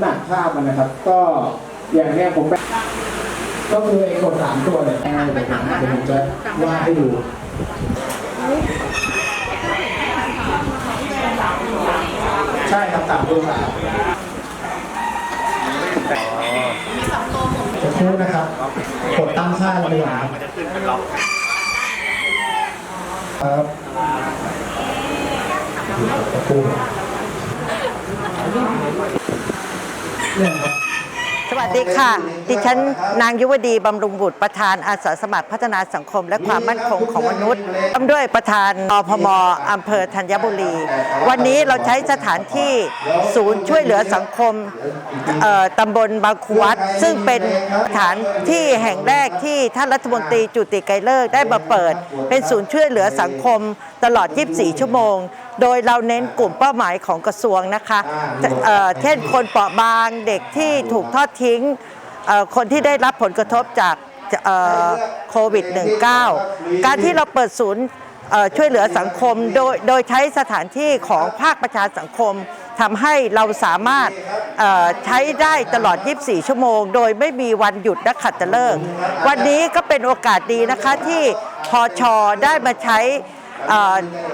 หนักภาพมันนะครับ ก็อย่างเนี้ยผมก็คือไอ้กดสามตัวเนี่ยเดี๋ยวผมเดี๋ยวผมจะวาดให้ดูใช่ครับสามตัวสามจะคู่นะครับ กดตั้งค่าเราไปก่อนครับมันจะขึ้นเป็นล็อกครับจะคู่เนี่ยครับ สวัสดีค่ะ ดิฉันนางยุวดีบำรุงบุตรประธานอาสาสมัครพัฒนาสังคม และความมั่นคงของมนุษย์ร้อมด้วยประธานอพมอำเภอธัญบุรี วันนี้เราใช้สถานที่ศูนย์ช่วยเหลือสังคมตำบลบางควัด ซึ่งเป็นสถานที่แห่งแรกที่ท่านรัฐมนตรีจุติไกรเลิกได้มาเปิด เป็นศูนย์ช่วยเหลือสังคมตลอด 24 ชั่วโมง โดยเราเน้นกลุ่มเป้าหมายของกระทรวงนะคะเอ่อเช่นคนเปราะบางเด็กที่ถูกทอดทิ้งเอ่อคนที่ได้รับผลกระทบจากเอ่อโควิด -19 การที่เราเปิดศูนย์เอ่อช่วยเหลือสังคมโดยโดยใช้สถานที่ของภาคประชาสังคมทำให้เราสามารถเอ่อใช้ได้ตลอด 24 ชั่วโมง โดยไม่มีวันหยุดและขัดจะเลิกวันนี้ก็เป็นโอกาสดีนะคะที่พอชอได้มาใช้เอ่อ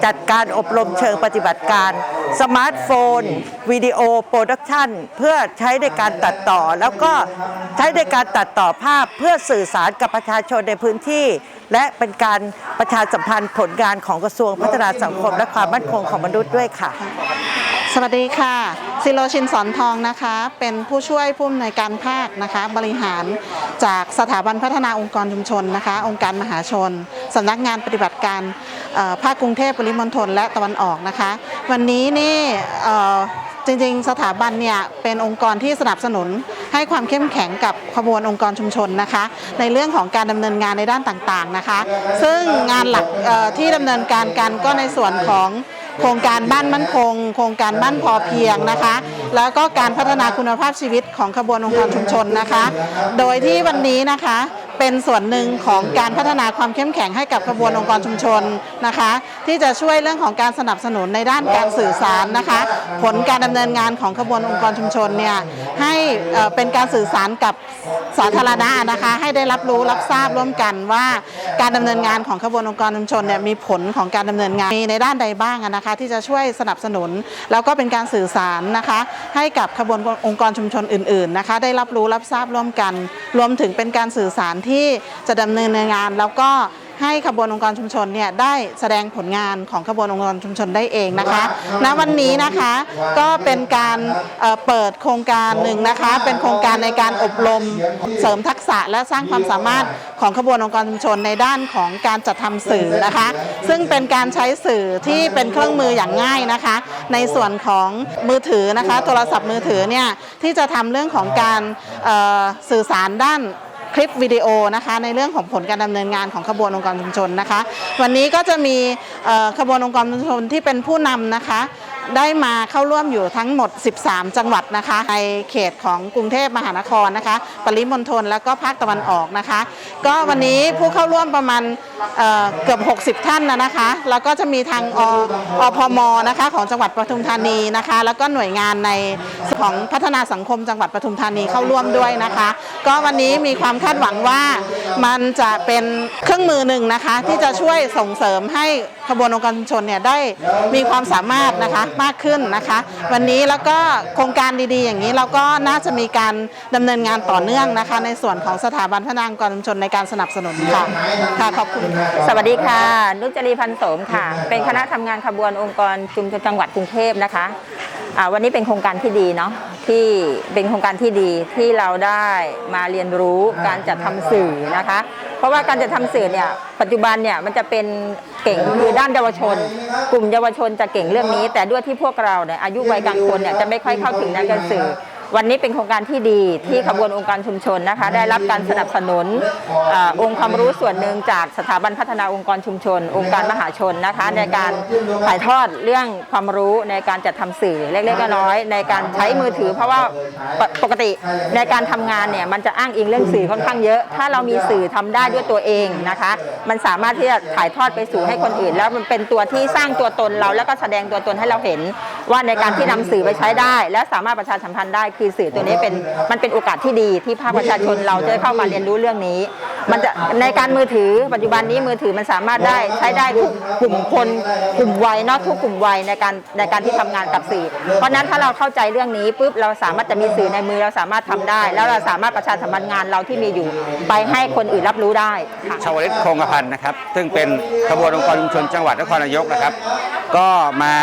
จัดการอบรมเชิงปฏิบัติการ สมาร์ทโฟนวิดีโอโปรดักชันเพื่อใช้ในการตัดต่อ แล้วก็ใช้ในการตัดต่อภาพเพื่อสื่อสารกับประชาชนในพื้นที่ และเป็นการประชาสัมพันธ์ผลงานของกระทรวงพัฒนาสังคม และความมั่นคงของมนุษย์ด้วยค่ะ สวัสดีค่ะซิโลชินสอนทองนะคะ เป็นผู้ช่วยผู้อำนวยการภาคนะคะ บริหารจากสถาบันพัฒนาองค์กรชุมชนนะคะ องค์การมหาชนสำนักงานปฏิบัติการ ภาคกรุงเทพปริมณฑลและตะวันออกนะคะ วันนี้นี่จริงๆ สถาบันเนี่ยเป็นองค์กรที่สนับสนุนให้ความเข้มแข็งกับขบวนองค์กรชุมชนนะคะ ในเรื่องของการดำเนินงานในด้านต่างๆนะคะ ซึ่งงานหลักที่ดำเนินการกันก็ในส่วนของโครงการบ้านมั่นคง โครงการบ้านพอเพียงนะคะ แล้วก็การพัฒนาคุณภาพชีวิตของขบวนองค์กรชุมชนนะคะ โดยที่วันนี้นะคะ เป็นส่วนหนึ่งของการพัฒนาความเข้มแข็งให้กับขบวนองค์กรชุมชนนะคะ ที่จะช่วยเรื่องของการสนับสนุนในด้านการสื่อสารนะคะ ผลการดำเนินงานของขบวนองค์กรชุมชนเนี่ยให้เป็นการสื่อสารกับสาธารณะนะคะ ให้ได้รับรู้รับทราบร่วมกันว่าการดำเนินงานของขบวนองค์กรชุมชนเนี่ยมีผลของการดำเนินงานมีในด้านใดบ้างนะคะ ที่จะช่วยสนับสนุน แล้วก็เป็นการสื่อสารนะคะ ให้กับขบวนองค์กรชุมชนอื่นๆนะคะ ได้รับรู้รับทราบร่วมกัน รวมถึงเป็นการสื่อสารที่จะดำเนินงาน แล้วก็ให้ขบวนองค์กรชุมชนเนี่ยได้แสดงผลงานของขบวนองค์กรชุมชนได้เองนะคะ ณ วันนี้นะคะก็เป็นการเปิดโครงการหนึ่งนะคะ เป็นโครงการในการอบรมเสริมทักษะและสร้างความสามารถของขบวนองค์กรชุมชนในด้านของการจัดทำสื่อนะคะ ซึ่งเป็นการใช้สื่อที่เป็นเครื่องมืออย่างง่ายนะคะ ในส่วนของมือถือนะคะ โทรศัพท์มือถือเนี่ยที่จะทำเรื่องของการสื่อสารด้าน คลิปวิดีโอนะคะในเรื่องของผลการดำเนินงานของขบวนองค์กรชุมชนนะคะ วันนี้ก็จะมีขบวนองค์กรชุมชนที่เป็นผู้นำนะคะได้มาเข้าร่วมอยู่ทั้งหมด 13 จังหวัดนะคะ ในเขตของกรุงเทพมหานครนะคะ ปริมณฑลแล้วก็ภาคตะวันออกนะคะ ก็วันนี้ผู้เข้าร่วมประมาณ เอ่อเกือบ 60 ท่านนะนะคะ แล้วก็จะมีทางออพมนะคะของจังหวัดปทุมธานีนะคะ แล้วก็หน่วยงานในของพัฒนาสังคมจังหวัดปทุมธานีเข้าร่วมด้วยนะคะ ก็วันนี้มีความคาดหวังว่ามันจะเป็นเครื่องมือหนึ่งนะคะ ที่จะช่วยส่งเสริมให้ขบวนองค์กรชุมชนเนี่ยได้มีความสามารถนะคะมากขึ้นนะคะ วันนี้แล้วก็โครงการดีๆ อย่างนี้เราก็น่าจะมีการดำเนินงานต่อเนื่องนะคะ ในส่วนของสถาบันพัฒนาองค์กรชุมชนในการสนับสนุนค่ะค่ะขอบคุณสวัสดีค่ะ นุจรีพันธ์โสมค่ะ เป็นคณะทำงานขบวนองค์กรชุมชนจังหวัดกรุงเทพนะคะอ่าวันนี้เป็นโครงการที่ดีเนาะที่เป็นโครงการที่ดีที่เราได้มาเรียนรู้การจัดทำสื่อนะคะ เพราะว่าการจัดทำสื่อเนี่ยปัจจุบันเนี่ยมันจะเป็นเก่งคือด้านเยาวชน กลุ่มเยาวชนจะเก่งเรื่องนี้ แต่ด้วยที่พวกเราเนี่ยอายุวัยกลางคนเนี่ยจะไม่ค่อยเข้าถึงด้านการสื่อ วันนี้เป็นโครงการที่ดีที่ขบวนองค์การชุมชนนะคะ ได้รับการสนับสนุนอาองค์ความรู้ส่วนหนึ่งจากสถาบันพัฒนาองค์กรชุมชน องค์การมหาชนนะคะ ในการถ่ายทอดเรื่องความรู้ในการจัดทำสื่อเล็กๆน้อยๆในการใช้มือถือ เพราะว่าปกปกติในการทำงานเนี่ยมันจะอ้างอิงเรื่องสื่อค่อนข้างเยอะ ถ้าเรามีสื่อทำได้ด้วยตัวเองนะคะ มันสามารถที่จะถ่ายทอดไปสู่ให้คนอื่น แล้วมันเป็นตัวที่สร้างตัวตนเราแล้วก็แสดงตัวตนให้เราเห็น ว่าในการที่นำสื่อไปใช้ได้ และสามารถประชาสัมพันธ์ได้คือสื่อตัวนี้เป็นมันเป็นโอกาสที่ดีที่ภาคประชาชนเราจะเข้ามาเรียนรู้เรื่องนี้ มันจะในการมือถือปัจจุบันนี้มือถือมันสามารถได้ใช้ได้ทุกกลุ่มคนกลุ่มวัยนาะทุกกลุ่มวัยในการในการที่ทำงานกับสื่อ เพราะนั้นถ้าเราเข้าใจเรื่องนี้ปุ๊บเราสามารถจะมีสื่อในมือเราสามารถทำได้ แล้วเราสามารถประชาสัมพันธ์งานเราที่มีอยู่ ไปให้คนอื่นรับรู้ได้ชาวลิตโคงกระพันธ์นะครับ ซึ่งเป็นขบวนองค์กรชุมชนจังหวัดนครนายกนะครับ ก็มา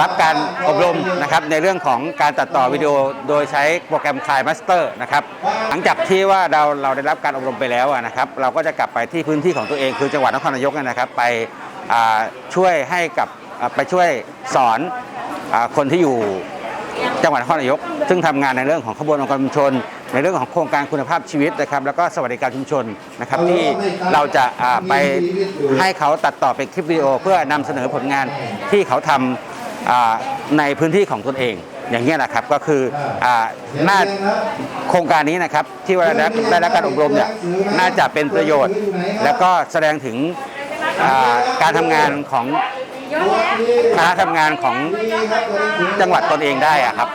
รับการอบรมนะครับในเรื่องของการตัดต่อวิดีโอโดยใช้โปรแกรมคลายมาสเตอร์นะครับหลังจากที่ว่าเราเราได้รับการอบรมไปแล้วนะครับเราก็จะกลับไปที่พื้นที่ของตัวเองคือจังหวัดนครนายกนะครับ ไปช่วยให้กับไปช่วยสอนอคนที่อยู่จังหวัดนครนายก ซึ่งทำงานในเรื่องของขบวนองค์กรชุมชน ในเรื่องของโครงการคุณภาพชีวิตนะครับ แล้วก็สวัสดิการชุมชนนะครับที่เราจะอ่าไปให้เขาตัดต่อเป็นคลิปวิดีโอ เพื่อนำเสนอผลงานที่เขาทำอ่าในพื้นที่ของตนเอง อย่างนี้ยนะครับก็คืออ่าน่าโครงการนี้นะครับที่ว่าได้รับได้รับการอบรมเนี่ยน่าจะเป็นประโยชน์ แล้วก็แสดงถึงอ่าการทำงานของคณะทำงานของจังหวัดตนเองได้อะครับ